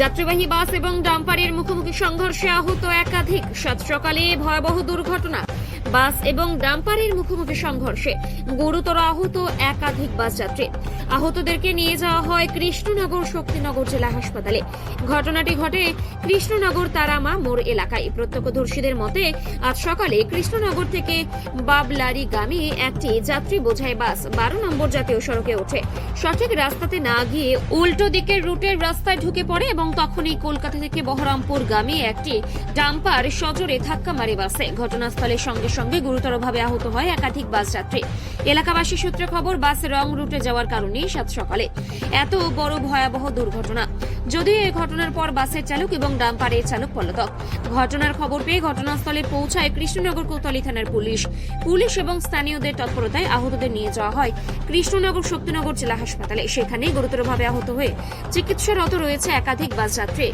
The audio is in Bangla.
যাত্রীবাহী বাস এবং ডাম্পারের মুখোমুখি সংঘর্ষে আহত একাধিক। সাত সকালে ভয়াবহ দুর্ঘটনা। বাস এবং ডাম্পারের মুখোমুখি সংঘর্ষে গুরুতর আহত একাধিক বাস যাত্রী। আহতদেরকে নিয়ে যাওয়া হয় কৃষ্ণনগর শক্তিনগর জেলা হাসপাতালে। ঘটনাটি ঘটে কৃষ্ণনগর তারামা মোড় এলাকায়। প্রত্যক্ষদর্শীদের মতে, আজ সকালে কৃষ্ণনগর থেকে বাবলারি গামী একটি যাত্রী বোঝাই বাস বারো নম্বর জাতীয় সড়কে ওঠে। সঠিক রাস্তাতে না গিয়ে উল্টো দিকের রুটের রাস্তায় ঢুকে পড়ে এবং তখনই কলকাতা থেকে বহরমপুর গামী একটি ডাম্পার সজোরে ধাক্কা মারে বাসে। ঘটনাস্থলে সঙ্গে সঙ্গে গুরুতরভাবে আহত হয় একাধিক বাস যাত্রী। এলাকাবাসী সূত্রে খবর, বাস রং রুটে যাওয়ার কারণে সাত সকালে এত বড় ভয়াবহ দুর্ঘটনা। যদিও এই ঘটনার পর বাসের চালক এবং ডাম্পারের চালক পলাতক। ঘটনার খবর পেয়ে ঘটনাস্থলে পৌঁছায় কৃষ্ণনগর কোতালি থানার পুলিশ। পুলিশ এবং স্থানীয়দের তৎপরতায় আহতদের নিয়ে যাওয়া হয় কৃষ্ণনগর শক্তিনগর জেলা হাসপাতালে। সেখানে গুরুতরভাবে আহত হয়ে চিকিৎসারত রয়েছে একাধিক বাস যাত্রী।